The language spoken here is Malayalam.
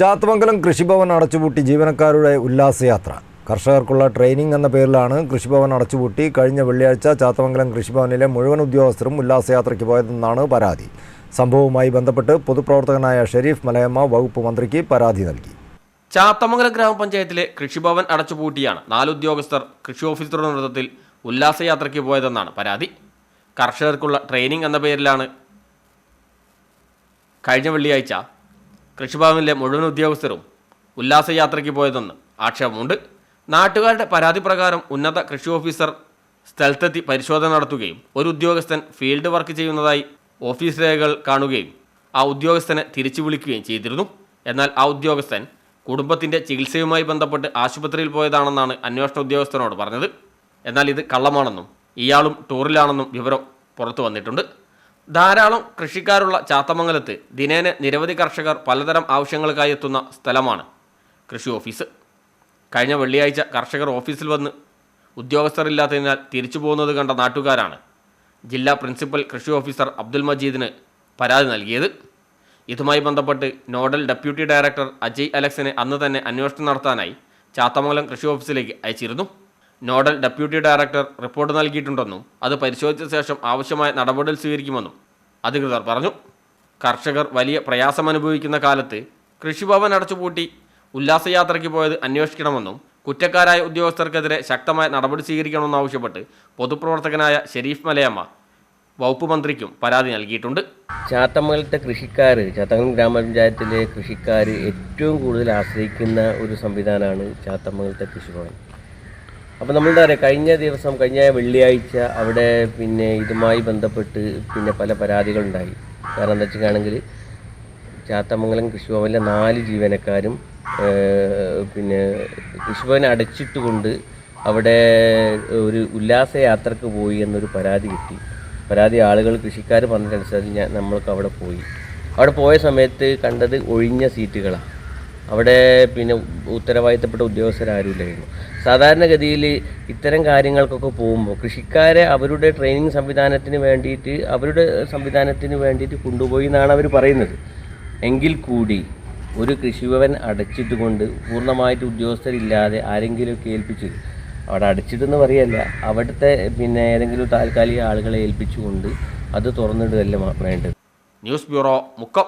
ചാത്തമംഗലം കൃഷിഭവൻ അടച്ചുപൂട്ടി ജീവനക്കാരുടെ ഉല്ലാസയാത്ര. കർഷകർക്കുള്ള ട്രെയിനിങ് എന്ന പേരിലാണ് കൃഷിഭവൻ അടച്ചുപൂട്ടി കഴിഞ്ഞ വെള്ളിയാഴ്ച ചാത്തമംഗലം കൃഷിഭവനിലെ മുഴുവൻ ഉദ്യോഗസ്ഥരും ഉല്ലാസയാത്രയ്ക്ക് പോയതെന്നാണ് പരാതി. സംഭവവുമായി ബന്ധപ്പെട്ട് പൊതുപ്രവർത്തകനായ ഷെരീഫ് മലയമ്മ വകുപ്പ് മന്ത്രിക്ക് പരാതി നൽകി. ചാത്തമംഗലം ഗ്രാമപഞ്ചായത്തിലെ കൃഷിഭവൻ അടച്ചുപൂട്ടിയാണ് നാല് ഉദ്യോഗസ്ഥർ കൃഷി ഓഫീസറുടെ നേതൃത്വത്തിൽ ഉല്ലാസയാത്രയ്ക്ക് പോയതെന്നാണ് പരാതി. കർഷകർക്കുള്ള ട്രെയിനിങ് എന്ന പേരിലാണ് കഴിഞ്ഞ വെള്ളിയാഴ്ച കൃഷിഭവനിലെ മുഴുവൻ ഉദ്യോഗസ്ഥരും ഉല്ലാസയാത്രയ്ക്ക് പോയതെന്ന് ആക്ഷേപമുണ്ട്. നാട്ടുകാരുടെ പരാതി പ്രകാരം ഉന്നത കൃഷി ഓഫീസർ സ്ഥലത്തെത്തി പരിശോധന നടത്തുകയും ഒരു ഉദ്യോഗസ്ഥൻ ഫീൽഡ് വർക്ക് ചെയ്യുന്നതായി ഓഫീസ് രേഖകൾ കാണുകയും ആ ഉദ്യോഗസ്ഥനെ തിരിച്ചു വിളിക്കുകയും ചെയ്തിരുന്നു. എന്നാൽ ആ ഉദ്യോഗസ്ഥൻ കുടുംബത്തിന്റെ ചികിത്സയുമായി ബന്ധപ്പെട്ട് ആശുപത്രിയിൽ പോയതാണെന്നാണ് അന്വേഷണ ഉദ്യോഗസ്ഥനോട് പറഞ്ഞത്. എന്നാൽ ഇത് കള്ളമാണെന്നും ഇയാളും ടൂറിലാണെന്നും വിവരം പുറത്തു വന്നിട്ടുണ്ട്. ധാരാളം കൃഷിക്കാരുള്ള ചാത്തമംഗലത്ത് ദിനേന നിരവധി കർഷകർ പലതരം ആവശ്യങ്ങൾക്കായി എത്തുന്ന സ്ഥലമാണ് കൃഷി ഓഫീസ്. കഴിഞ്ഞ വെള്ളിയാഴ്ച കർഷകർ ഓഫീസിൽ വന്ന് ഉദ്യോഗസ്ഥരില്ലാത്തതിനാൽ തിരിച്ചു പോകുന്നത് കണ്ട നാട്ടുകാരാണ് ജില്ലാ പ്രിൻസിപ്പൽ കൃഷി ഓഫീസർ അബ്ദുൽ മജീദിന് പരാതി നൽകിയത്. ഇതുമായി ബന്ധപ്പെട്ട് നോഡൽ ഡെപ്യൂട്ടി ഡയറക്ടർ അജയ് അലക്സിനെ അന്ന് തന്നെ അന്വേഷണം നടത്താനായി ചാത്തമംഗലം കൃഷി ഓഫീസിലേക്ക് അയച്ചിരുന്നു. നോഡൽ ഡെപ്യൂട്ടി ഡയറക്ടർ റിപ്പോർട്ട് നൽകിയിട്ടുണ്ടെന്നും അത് പരിശോധിച്ച ശേഷം ആവശ്യമായ നടപടികൾ സ്വീകരിക്കുമെന്നും അധികൃതർ പറഞ്ഞു. കർഷകർ വലിയ പ്രയാസം അനുഭവിക്കുന്ന കാലത്ത് കൃഷിഭവൻ അടച്ചുപൂട്ടി ഉല്ലാസയാത്രയ്ക്ക് പോയത് അന്വേഷിക്കണമെന്നും കുറ്റക്കാരായ ഉദ്യോഗസ്ഥർക്കെതിരെ ശക്തമായ നടപടി സ്വീകരിക്കണമെന്നാവശ്യപ്പെട്ട് പൊതുപ്രവർത്തകനായ ഷെരീഫ് മലയമ്മ വകുപ്പ് മന്ത്രിക്കും പരാതി നൽകിയിട്ടുണ്ട്. ചാത്തമംഗലത്തെ കൃഷിക്കാർ ചാത്തമംഗലം ഗ്രാമപഞ്ചായത്തിലെ കൃഷിക്കാർ ഏറ്റവും കൂടുതൽ ആശ്രയിക്കുന്ന ഒരു സംവിധാനമാണ് ചാത്തമംഗലത്തെ കൃഷിഭവൻ. അപ്പോൾ നമ്മളെന്താ പറയുക കഴിഞ്ഞ ദിവസം കഴിഞ്ഞ വെള്ളിയാഴ്ച അവിടെ പിന്നെ ഇതുമായി ബന്ധപ്പെട്ട് പിന്നെ പല പരാതികളുണ്ടായി. കാരണം എന്താ വെച്ചിട്ടാണെങ്കിൽ ചാത്തമംഗലം കൃഷിഭവനിലെ നാല് ജീവനക്കാരും പിന്നെ കൃഷിഭവൻ അടച്ചിട്ടുകൊണ്ട് അവിടെ ഒരു ഉല്ലാസയാത്രക്ക് പോയി എന്നൊരു പരാതി കിട്ടി. പരാതി ആളുകൾ കൃഷിക്കാർ പറഞ്ഞതനുസരിച്ച് ഞാൻ നമ്മൾക്ക് അവിടെ പോയി. അവിടെ പോയ സമയത്ത് കണ്ടത് ഒഴിഞ്ഞ സീറ്റുകളാണ്. അവിടെ പിന്നെ ഉത്തരവാദിത്തപ്പെട്ട ഉദ്യോഗസ്ഥരാരുമില്ലായിരുന്നു. സാധാരണഗതിയിൽ ഇത്തരം കാര്യങ്ങൾക്കൊക്കെ പോകുമ്പോൾ കൃഷിക്കാരെ അവരുടെ ട്രെയിനിങ് സംവിധാനത്തിന് വേണ്ടിയിട്ട് അവരുടെ സംവിധാനത്തിന് വേണ്ടിയിട്ട് കൊണ്ടുപോയി എന്നാണ് അവർ പറയുന്നത്. എങ്കിൽ കൂടി ഒരു കൃഷിഭവൻ അടച്ചിട്ടുകൊണ്ട് പൂർണമായിട്ട് ഉദ്യോഗസ്ഥരില്ലാതെ ആരെങ്കിലും ഏൽപ്പിച്ച് അവിടെ അടച്ചിട്ടെന്ന് പറയല്ല അവിടുത്തെ പിന്നെ ഏതെങ്കിലും താൽക്കാലിക ആളുകളെ ഏൽപ്പിച്ചുകൊണ്ട് അത് തുറന്നിടുകയല്ല വേണ്ടത്. News bureau Mukkam.